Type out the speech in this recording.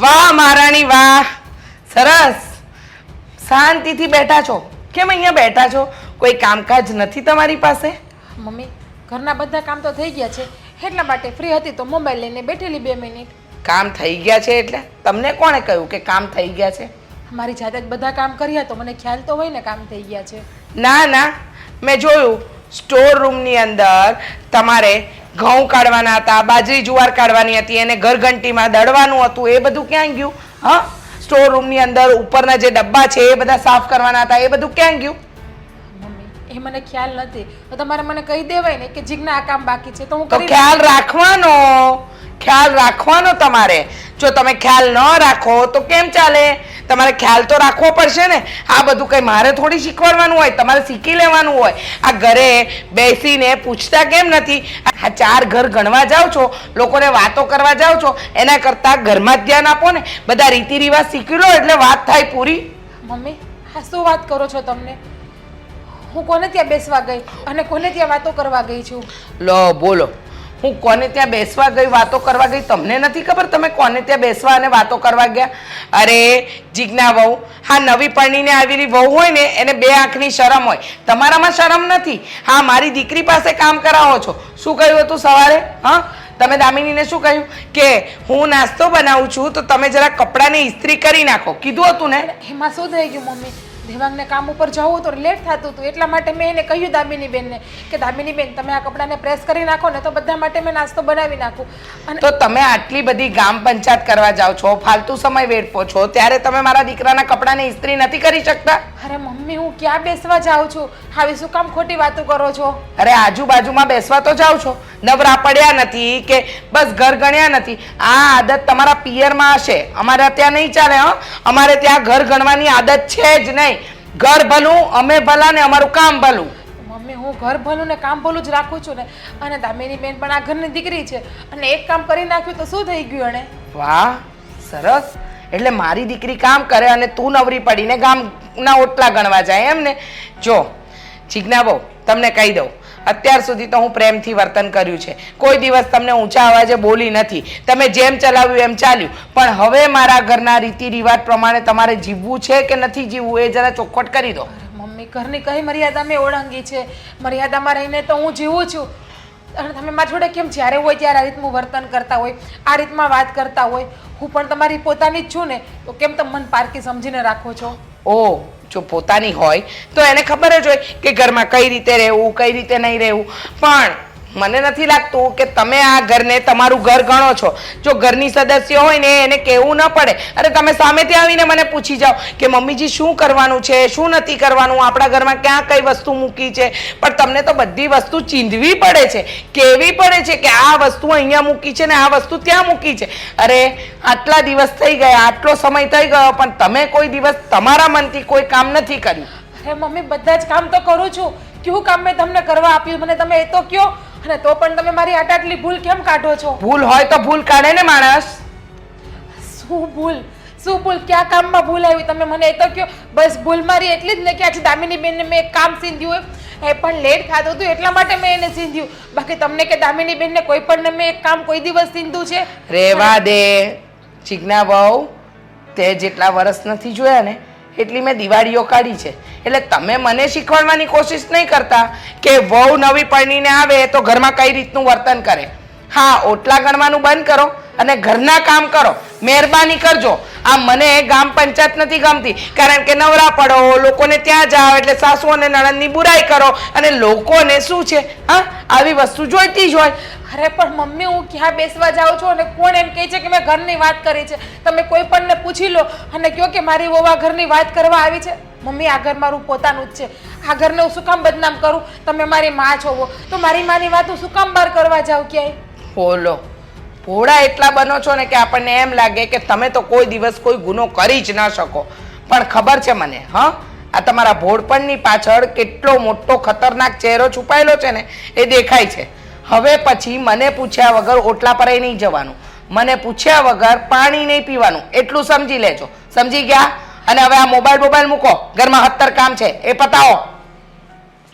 વાહ મહારાણી વાહ. સરસ. શાંતિથી બેઠા છો. કેમ અહીંયા બેઠા છો? કોઈ કામકાજ નથી તમારી પાસે? મમ્મી ઘરના બધા કામ તો થઈ ગયા છે. એટલા માટે ફ્રી હતી તો મોબાઈલ લઈને બેઠેલી બે મિનિટ કામ થઈ ગયા છે એટલે? તમને કોણે કહ્યું કે કામ થઈ ગયા છે? મારી જાતે જ બધા કામ કર્યા તો મને ખ્યાલ તો હોય ને કામ થઈ ગયા છે. ના ના. મેં જોયું સ્ટોર રૂમની અંદર તમારે ઘઉં કાઢવાના હતા, બાજરી જુવાર કાઢવાની હતી, એને ઘરઘંટીમાં દળવાનું હતું, એ બધું ક્યાં ગયું? હા? સ્ટોર રૂમની અંદર ઉપરના જે ડબ્બા છે, એ બધા સાફ કરવાના હતા, એ બધું ક્યાં ગયું? એ મને ખ્યાલ નથી. તો તમારે મને કહી દેવાય ને કે જીજ્ઞા આ કામ બાકી છે તો હું તો કરી ખ્યાલ રાખવાનો. ખ્યાલ રાખવાનો તમારે. જો તમે ખ્યાલ ન રાખો તો કેમ ચાલે? તમારે ખ્યાલ તો રાખવો પડશે ને. આ બધું કંઈ મારે થોડી શીખવાડવાનું હોય? તમારે શીખી લેવાનું હોય? આ ઘરે બેસીને પૂછતા કેમ નથી? આ ચાર ઘર ગણવા જાઓ છો લોકોને વાતો કરવા જાઓ છો એના કરતાં ઘરમાં જ ધ્યાન આપો ને. બધા રીતિ રિવાજ શીખી લો એટલે વાત થાય પૂરી. મમ્મી હા શું વાત કરો છો તમને? હું કોને ત્યાં બેસવા ગઈ અને કોને ત્યાં વાતો કરવા ગઈ છું? લો બોલો. હું કોને ત્યાં બેસવા ગઈ વાતો કરવા ગઈ? તમને નથી ખબર તમે કોને ત્યાં બેસવા અને વાતો કરવા ગયા? અરે જીજ્ઞા વહુ હા નવી પરણીને આવેલી વહુ હોય ને એને બે આંખની શરમ હોય. તમારામાં શરમ નથી. હા મારી દીકરી પાસે કામ કરાવો છો. શું કહ્યું હતું સવારે? હા? તમે દામિનીને શું કહ્યું? કે હું નાસ્તો બનાવું છું તો તમે જરા કપડાની ઇસ્ત્રી કરી નાખો. કીધું હતું ને? એમાં શું થઈ ગયું મમ્મી? દેવાંગને કામ ઉપર જવું તો લેટ થતું હતું. એટલા માટે મેં એને કહ્યું દામિની બેનને કે દામિની બેન તમે આ કપડાને પ્રેસ કરી નાખો ને તો બધા માટે મેં નાસ્તો બનાવી નાખું. અને તો તમે આટલી બધી ગામ પંચાયત કરવા જાઓ છો ફાલતુ સમય વેડફો છો ત્યારે તમે મારા દીકરાના કપડાની ઇસ્ત્રી નથી કરી શકતા? અરે મમ્મી હું ક્યાં બેસવા જાઉં છું? આવી શું કામ ખોટી વાતો કરો છો? અરે આજુબાજુમાં બેસવા તો જાઓ છો. નવરા પડ્યા નથી કે બસ ઘર ગણ્યા નથી. આ આદત તમારા પિયરમાં હશે. અમારે ત્યાં નહીં ચાલે હં. અમારે ત્યાં ઘર ગણવાની આદત છે જ નહીં. ઘર ભલું અમે ભલા ને અમારું કામ ભલું. મમ્મી હું ઘર ભલું ને કામ ભલું જ રાખું છું ને. અને દામિની બેન પણ આ ઘરની દીકરી છે. અને એક કામ કરી નાખ્યું તો શું થઈ ગયું એણે? વાહ સરસ. એટલે મારી દીકરી કામ કરે અને તું નવરી પડીને ગામના ઓટલા ગણવા જાય એમ ને. જો જીજ્ઞા બહુ તમને કહી દઉં. અત્યાર સુધી તો હું પ્રેમથી વર્તન કર્યું છે. કોઈ દિવસ તમને ઊંચા અવાજે બોલી નથી. તમે જેમ ચલાવ્યું એમ ચાલ્યું. પણ હવે મારા ઘરના રીતિ રિવાજ પ્રમાણે તમારે જીવવું છે કે નથી જીવવું એ જરા ચોખ્ખટ કરી દો. મમ્મી ઘરની કઈ મર્યાદા મેં ઓળંગી છે? મર્યાદામાં રહીને તો હું જીવું છું. અને તમે મારા જોડે કેમ જ્યારે હોય ત્યારે આ રીતનું વર્તન કરતા હોય આ રીતમાં વાત કરતા હોય? હું પણ તમારી પોતાની જ છું ને. તો કેમ તમે મન પારકી સમજીને રાખો છો? ઓ જો પોતાની હોય, તો એને ખબર જ હોય કે ઘરમાં કઈ રીતે રહેવું, કઈ રીતે નહીં રહેવું. પણ મને નથી લાગતું કે તમે આ ઘરને તમારું ઘર ગણો છો. જો ઘરની સદસ્ય હોય ને એને કહેવું ન પડે. અરે તમે સામેથી આવીને મને પૂછી જાઓ કે મમ્મીજી શું કરવાનું છે, શું નથી કરવાનું? આપણા ઘરમાં ક્યાં કઈ વસ્તુ મૂકી છે? પણ તમને તો બધી વસ્તુ ચીંધવી પડે છે. કહેવી પડે છે કે આ વસ્તુ અહીંયા મૂકી છે ને આ વસ્તુ ત્યાં મૂકી છે. અરે, આટલા દિવસ થઈ ગયા, આટલો સમય થઈ ગયો, પણ તમે કોઈ દિવસ તમારા મનથી કોઈ કામ નથી કર્યું. અરે મમ્મી, બધા જ કામ તો કરું છું. કયું કામ મેં તમને કરવા આપ્યું? મને તમે એ તો કયો અને તો પણ તમે મારી આટ આટલી ભૂલ કેમ કાઢો છો? ભૂલ હોય તો ભૂલ કાઢે ને માણસ. શું ભૂલ? શું ભૂલ? ક્યાં કામમાં ભૂલ આવી? તમે મને એ તો કયો બસ ભૂલ મારી એટલી જ ને કે આજે દામિની બેનને મેં એક કામ સીંધ્યું હોય એ પણ લેટ થતું હતું એટલા માટે મેં એને સીંધ્યું. બાકી તમને કે દામિની બેનને કોઈ પણ મેં એક કામ કોઈ દિવસ સીંધું છે? રેવા દે. ચિજ્ઞા બહુ તે જેટલા વર્ષ નથી જોયા ને એટલી મેં દિવાળીઓ કાઢી છે. એટલે તમે મને શીખવાડવાની કોશિશ નહીં કરતા કે વહુ નવી પરણીને આવે તો ઘરમાં કઈ રીતનું વર્તન કરે. હા, ઓટલા ગણવાનું બંધ કરો અને ઘરના કામ કરો. મહેરબાની કરજો. આ મને ગામ પંચાયત નથી ગમતી. કારણ કે નવરા પડો, લોકોને ત્યાં જાઓ એટલે સાસુ અને નણંદની બુરાઈ કરો અને લોકોને શું છે? હા, આવી વસ્તુ જોઈતી જ હોય. અરે, પણ મમ્મી, હું ક્યાં બેસવા જાઉં છું અને કોણ એમ કહે છે કે મેં ઘરની વાત કરી છે? તમે કોઈ પણને પૂછી લો અને કહો કે મારી વોવા ઘરની વાત કરવા આવી છે. મમ્મી, આ ઘર મારું પોતાનું જ છે. આ ઘરને હું શું કામ બદનામ કરું? તમે મારી માં છો તો મારી માની વાત હું શું કામ બહાર કરવા જાઉં ક્યાંય? બોલો. ભોળા એટલા બનો છો ને કે આપણને એમ લાગે કે તમે તો કોઈ દિવસ કોઈ ગુનો કરી જ ન શકો. પણ ખબર છે મને, હા? આ તમારા ભોળપણની પાછળ કેટલો મોટો ખતરનાક ચહેરો છુપાયેલો છે ને, એ દેખાય છે. હવે પછી મને પૂછ્યા વગર ઓટલા પર નહીં જવાનું. મને પૂછ્યા વગર પાણી નહીં પીવાનું. એટલું સમજી લેજો. સમજી ગયા? અને હવે આ મોબાઈલ મોબાઈલ મૂકો. ઘરમાં હત્તર કામ છે. એ પતાવો.